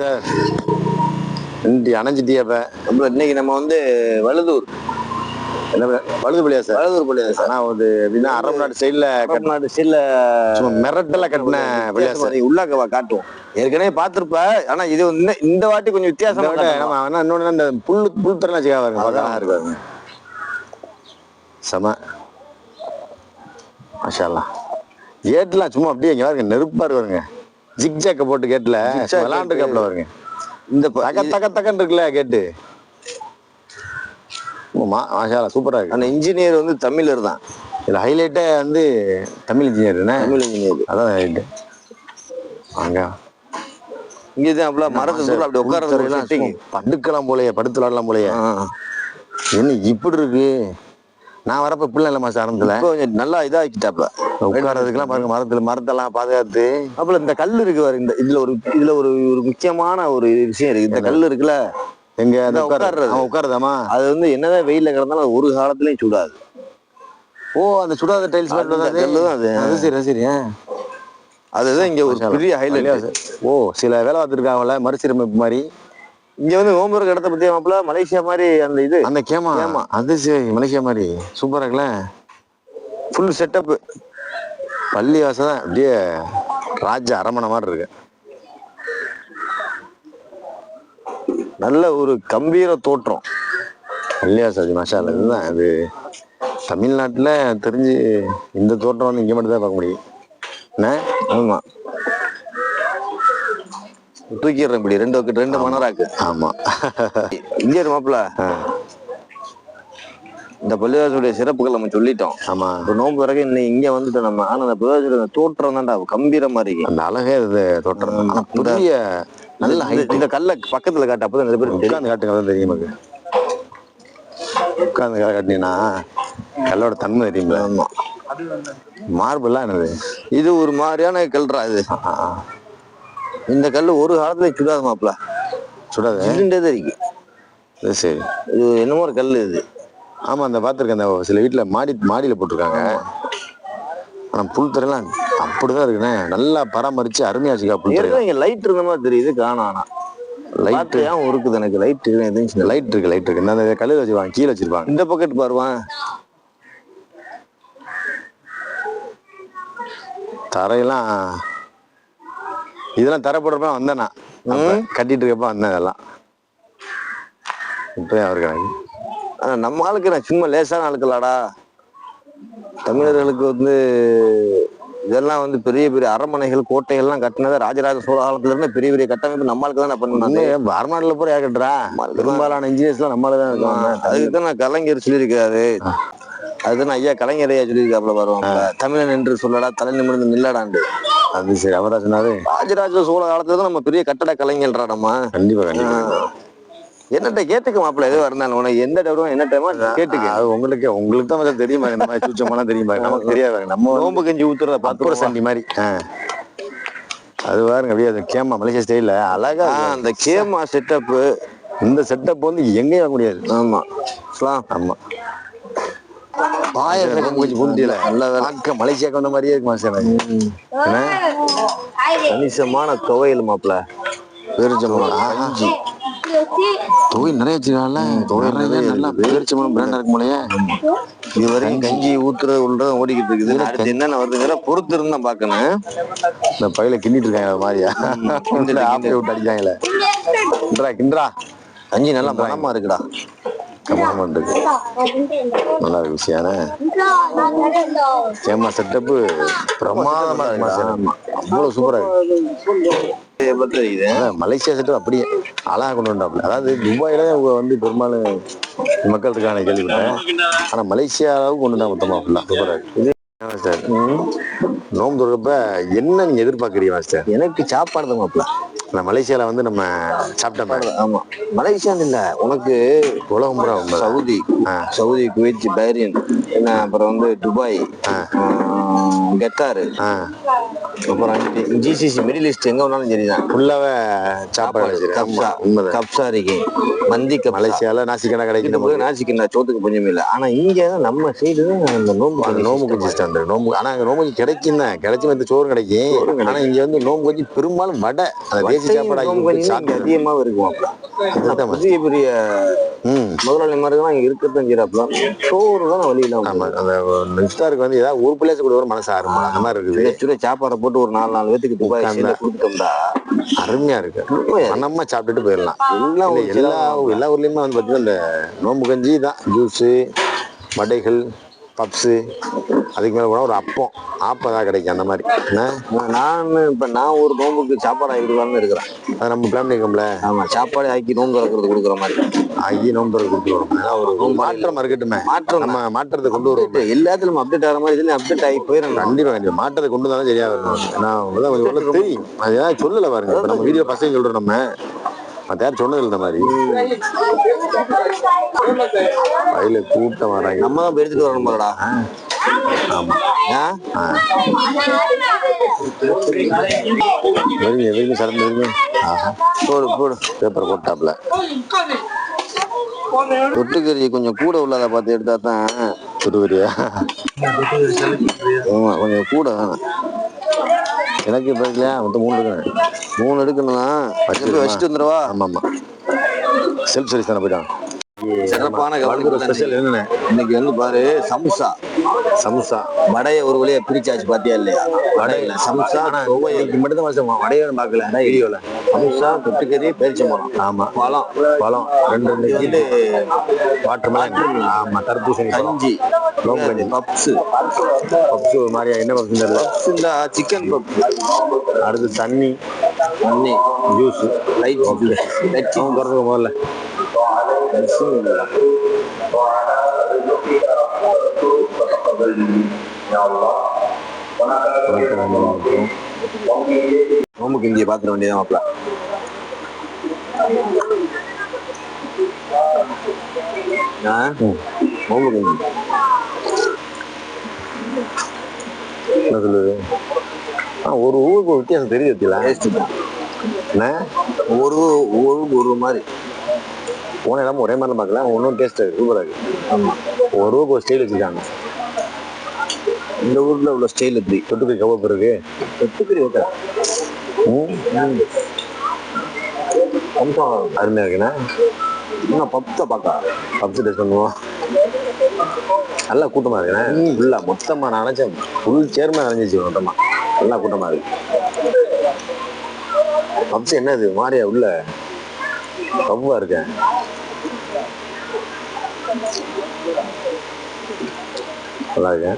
Sir நம்ம இன்னைக்கு நம்ம வந்து வழுதூர். என்ன வழுது பிள்ளையா சார். வழுதூர் பள்ளியா சார். ஆனா ஒரு எப்படின்னா அரபு நாட்டு சைடுல தமிழ்நாடு சில சும்மா மிரட்டல கட்டின பிள்ளையா சார். உள்ளாக்க காட்டுவோம். ஏற்கனவே பார்த்திருப்ப ஆனா இது வந்து இந்த வாட்டி கொஞ்சம் வித்தியாசமா. நம்ம இன்னொன்னு இந்த புல் தரலாம் வச்சுக்கா பாருங்க பக்கம் இருக்காங்க செம. மாஷால்லா கேட்லாம் சும்மா அப்படியே இங்க பாருங்க நெருப்பா இருக்காருங்க ஜிக் ஜாக்க போட்டு கேட்ல Zigzag விளாண்டுருக்காப்ல பாருங்க. இந்த தக்க தக்க தக்கன்னு இருக்குல்ல கேட்டு. மாஷாலா சூப்பரா இருக்கு. அந்த இன்ஜினியர் வந்து தமிழர் தான். இதுல ஹைலைட்டே வந்து தமிழ் இன்ஜினியர் தமிழ் இன்ஜினியர் அதான் ஹைலைட் அங்க இங்கதான் அப்படி மரத்து தூரம் அப்படி உட்கார்றது படுக்கலாம் போலயே படுத்து விளாடலாம் போலயே. என்ன இப்படி இருக்கு? நான் வரப்ப இப்படிலாம் இல்லை மாசம் ஆரம்பத்துல கொஞ்சம் நல்லா இதாக்கிட்டாப்ல உட்காரதுக்கெல்லாம் பாருங்க மரத்துல மரத்தெல்லாம் பாதுகாத்து. அப்புறம் இந்த கல் இருக்கு இந்த இதுல ஒரு இதுல ஒரு ஒரு முக்கியமான ஒரு விஷயம் இருக்கு. இந்த கல் இருக்குல்ல? எங்க உட்கார்றது. உட்காருதாமா அது வந்து என்னதான் வெயில்ல கிடந்தாலும் ஒரு காலத்துலயும் சுடாது. ஓ அந்த சுடாத டைல்ஸ் அது. அது சரி சரி. அதுதான் இங்க ஒரு பெரிய ஹைலைட் ஓ சில வேலை பார்த்துருக்காங்கல்ல மறுசீரமைப்பு மாதிரி. இங்க வந்து ஹோம்ஒர்க் இடத்த பத்தி மாப்பிள? மலேசியா மாதிரி அந்த இது. அந்த கேமா. கேமா. அது சரி மலேசியா மாதிரி. சூப்பரா இருக்குல்ல? ஃபுல் செட்டப் பள்ளி வாசல் தான். அப்படியே ராஜ அரமனை மாதிரி இருக்கு. நல்ல ஒரு கம்பீர தோற்றம். பள்ளி வாசல் மசாலா இதுதான். அது தமிழ்நாட்டுல தெரிஞ்சு இந்த தோட்டம் வந்து இங்க மட்டும் தான் பார்க்க முடியும். என்ன? ஆமா. தூக்கிடுறேன் இப்படி. ரெண்டு ரெண்டு மணராக்கு ஆமா. இங்க இரு மாப்பிள. இந்த பள்ளிவாசலுடைய சிறப்புகள் நம்ம சொல்லிட்டோம். ஆமா. இப்போ நோன்பு வரைக்கும் இன்னைக்கு இங்க வந்துட்டோம் நம்ம ஆனா அந்த பள்ளிவாசலுடைய தோற்றம் தான்டா கம்பீரமா இருக்கு அந்த அழகே இது ஆனா புதிய நல்ல இந்த- கல்ல பக்கத்துல காட்டு அப்பதான் நிறைய பேர் தெரியும். உட்கார்ந்து காட்டுங்க தெரியும் நமக்கு உட்கார்ந்து காட்டினீங்கன்னா கல்லோட தன்மை தெரியும்ல. ஆமா. மார்பெல்லாம் என்னது? இது ஒரு மாதிரியான கல்றா இது. இந்த கல் ஒரு காலத்துல சுடாது மாப்பிள. சுடாது? இருண்டே இருக்கு. அது சரி. இது என்னமோ ஒரு கல் இது. ஆமா அந்த பார்த்துருக்கேன் அந்த சில வீட்டுல மாடி மாடியில போட்டிருக்காங்க. ஆனா புல் தரையெல்லாம் அப்படிதான் இருக்குண்ணே. நல்லா பராமரிச்சு அருமையா வச்சுக்கா இங்க லைட் இருந்த மாதிரி தெரியுது காணோம் ஆனா. லைட் லைட் ஏன் இருக்குது எனக்கு? லைட் எதுவும் லைட் இருக்கு லைட் இருக்கு. இந்த கல்லில் வச்சிருப்பாங்க கீழே வச்சிருப்பாங்க. இந்த பக்கெட் பாருவான் தரையெல்லாம் இதெல்லாம் தரை போடுறப்ப வந்தேன். நான் கட்டிட்டு இருக்கப்ப வந்தேன் இதெல்லாம். இப்பயும் எனக்கு ஆனா நம்ம ஆளுக்கு நான் சும்மா லேசான ஆளுக்கலாடா தமிழர்களுக்கு வந்து இதெல்லாம் வந்து பெரிய பெரிய அரண்மனைகள் கோட்டைகள்லாம் கட்டினது ராஜராஜ சோழ காலத்துல இருந்து பெரிய பெரிய கட்டமைப்பு நம்மளுக்கு தான் பண்ணாங்க இன்னும் வரநாட்டுல போய் யார் கட்டுறா? பெரும்பாலான இன்ஜினியர்ஸ் எல்லாம் நம்மள தான் இருக்காங்க. அதுக்கு தான் நான் கலைஞர் சொல்லியிருக்காரு. அதுதான் ஐயா கலைஞர் ஐயா சொல்லியிருக்காப்புல வருவாங்க தமிழன் என்று சொல்லடா தலை நிமிர்ந்து நில்லடாண்டு. அது சரி அவரா சொன்னாரு ராஜராஜ சோழ காலத்துல தான் நம்ம பெரிய கட்டட கலைஞர்டா நம்ம. கண்டிப்பா கண்டிப்பா. என்னட்ட கேட்டுக்க மாப்பிள்ள எதுவும் இருந்தாலும் உனக்கு எந்த டவுரும் என்ன டைமா கேட்டுக்க. அது உங்களுக்கு உங்களுக்கு தான் தெரியுமா இந்த மாதிரி சூச்சமெல்லாம் தெரியுமா? நமக்கு தெரியாது நம்ம நோம்பு கஞ்சி ஊத்துறத பத்துர பாத்துறோம் சண்டி மாதிரி. அது பாருங்க அப்படியே அது கேமா மலேசியா ஸ்டைல்ல அழகா. அந்த கேமா செட்டப் இந்த செட்டப் வந்து எங்கேயும் முடியாது. ஆமா. ஆமா. பாயம் கொஞ்சம் புந்தியில நல்ல மலேசியாக்கு வந்த மாதிரியே இருக்கு என்ன? கணிசமான துவையல் மாப்பிள்ள. பெருஞ்சம்பளம் கஞ்சி தொகை நிறைய வச்சிருக்காங்கல்ல தொகை நிறைய நல்லா பேரிச்சம்பளம் பிராண்டா இருக்கும் போலயே. இது வரைக்கும் கஞ்சி ஊத்துறது உள்ளது ஓடிக்கிட்டு இருக்குது. அடுத்து என்னென்ன வருதுங்கிற பொறுத்து இருந்து தான் பாக்கணும் இந்த பையில கிண்டிட்டு இருக்காங்க மாதிரியா? கிண்டல், ஆப்பை விட்டு அடிக்காங்களே கிண்டரா கிண்டரா கஞ்சி நல்லா மனமா இருக்குடா. கமலமா இருக்கு நல்லா இருக்கு விஷயம் கேமா செட்டப்பு பிரமாதமா இருக்கு மாஸ்டர் அவ்வளவு சூப்பரா இருக்கு எப்ப தெரியுது அதான் மலேசியா செட்டு அப்படியே அழகா கொண்டு வந்தாப்புல. அதாவது துபாயில இவங்க வந்து பெரும்பாலும் மக்கள் இருக்கான கேள்விப்பட்டேன் ஆனா மலேசியா அளவுக்கு கொண்டு வந்தா மொத்தமா ஃபுல்லா சூப்பரா இது மாஸ்டர் நோம்பு தொடுறப்ப என்ன நீங்க எதிர்பார்க்கறீங்க மாஸ்டர் எனக்கு சாப்பாடு தான் மாப்பிள்ள. நான் மலேசியால வந்து நம்ம சாப்பிட்டோம் ஆமா. மலேசியான்னு இல்ல உனக்கு உலகம் பூரா உண்மை. சவுதி. சவுதி குவைத் என்ன அப்புறம் வந்து துபாய் கத்தாரு அப்புறம் ஜிசிசி மிடில் ஈஸ்ட் எங்க வேணாலும் சரிதான். ஃபுல்லாவே சாப்பாடு கப்சா உண்மைதான். கப்சா இருக்கு. மந்தி கப்சா. மலேசியால நாசிக்கடா இந்த கிடைக்கும் போய் நாசிக்கின்ற சோத்துக்கு பஞ்சம் இல்லை. ஆனா இங்க நம்ம சைடு அந்த நோம்பு அந்த நோம்பு. குஞ்சு ஸ்டாண்டு நோம்பு ஆனா அங்க நோம்பு கிடைக்கும் தான். கிடைச்சும் இந்த சோறு கிடைக்கும். ஆனா இங்க வந்து நோம்பு குஞ்சு பெரும்பாலும் வடை. சாப்பாடு அதிகமாவே இருக்கும் பெரிய பெரிய ம். முதலாளி மாதிரி தான் இங்க இருக்கத்தான் செய்யறாப்புல சோறு தான் வழி இல்லாம ஆமா அந்த இஃப்தாருக்கு வந்து ஏதாவது ஒரு பிளேஸ் கூட ஒரு மனசு ஆரம்பம் அந்த மாதிரி இருக்குது. சுட சாப்பாடை போட்டு ஒரு நாலு நாலு பேத்துக்கு கொடுத்துட்டோம்டா அருமையா இருக்கு? மனமா சாப்பிட்டுட்டு போயிடலாம். எல்லா சில- எல்லா ஊர்லயுமே வந்து பாத்தீங்கன்னா இந்த நோம்பு கஞ்சி தான். ஜூஸு வடைகள் பப்ஸு அதுக்கு மேல போனா ஒரு அப்பம். ஆப்பம் தான் கிடைக்கும் அந்த மாதிரி. நான் இப்ப நான் ஒரு நோம்புக்கு சாப்பாடு ஆகிடுவான்னு இருக்கிறேன். அதை நம்ம பிளான் பண்ணிக்கோம்ல ஆமா சாப்பாடு ஆக்கி நோம்பு திறக்கிறது கொடுக்குற மாதிரி. ஆகி நோம்பு கொடுத்துருவோம் ஏன்னா ஒரு மாற்றம் இருக்கட்டுமே. மாற்றம் நம்ம மாற்றத்தை கொண்டு வருவோம். எல்லாத்துலயும் அப்டேட் ஆகிற மாதிரி இதுலயும் அப்டேட் ஆகி போயிடும் கண்டிப்பா கண்டிப்பா. மாற்றத்தை கொண்டு வந்தாலும் சரியா வரும் நான் கொஞ்சம் தெரியும். அது ஏதாவது சொல்லல பாருங்க. இப்ப நம்ம வீடியோ பசங்க சொல்றோம் நம்ம. மத்த யாரும் சொன்னது இந்த மாதிரி. வயல கூட்டம் வராங்க நம்ம தான் எடுத்துட்டு வரணும் போலடா. ஆமா ஆ? வெறுங்க வெறுங்க சடந்து வெறுங்க ஆஹா போடு போடு பேப்பர் போட்டாப்ல தொட்டுக்கறி கொஞ்சம் கூட உள்ளத பார்த்து எடுத்தா தான் துருவரியா ஆமா கொஞ்சம் கூட வேணும் எனக்கு இப்ப இல்லையா மொத்தம் மூணு இருக்கேன் மூணு எடுக்கணும்னா போய் வச்சுட்டு வந்துடுவா ஆமாம் ஆமாம் செல்ஃப் சர்வீஸ் தானே போயிட்டான் சிறப்பான என்னென்ன? இன்னைக்கு வந்து பாரு சம்சா. சம்சா. வடைய ஒரு வழியா பிரிச்சாச்சு பாத்தியா இல்லையா? வடையில சம்சா இன்னைக்கு மட்டும் தான் வடையே பார்க்கல. வீடியோல சம்சா தொட்டுக்கறி பேரிச்சம்பழம் ஆமா. பழம். பழம். ரெண்டு ரெண்டு இது வாட்டர் மேலன். ஆமா தர்பூசணி கஞ்சி. நோம்பு கஞ்சி. பப்ஸ். பப்ஸ் ஒரு மாதிரியா? என்ன பப்ஸ் தெரியல. பப்ஸ் இந்த சிக்கன் பப்ஸ். அடுத்து தண்ணி. அண்ணி ஜூஸ். லைட் ஜூஸ் லைட் அவன் திறந்துக்க முதல்ல நோம்பு கஞ்சியை பாத்திர வேண்டியதான் மாப்பிள. ஆ? நோம்பு கஞ்சி என்ன சொல்லுது ஒரு ஊருக்கு வித்தியாசம் தெரியுது ஒரு ஒரு ஒரு மாதிரி. போன இடமும் ஒரே மாதிரி பார்க்கலாம். ஒன்றும் டேஸ்ட் சூப்பராக இருக்கு ஆமா. ஒரு ஊருக்கு ஒரு ஸ்டைல் வச்சுருக்காங்க. இந்த ஊர்ல உள்ள ஸ்டைல் எப்படி? தொட்டுக்கு கவப்பு இருக்கு. தொட்டுக்கறி ம், கொஞ்சம் அருமையா இருக்குண்ணா. இன்னும் பப்ஸை பார்க்க பப்ஸ் டேஸ்ட் பண்ணுவோம் நல்லா கூட்டமா இருக்குண்ணே. ஃபுல்லா மொத்தமா நான் நினைச்சேன் ஃபுல் சேர்மா நினைஞ்சிச்சு மொத்தமா. நல்லா கூட்டமா இருக்கு. பப்ஸ் என்னது? மாறியா உள்ள? கவ்வா இருக்கேன் நல்லா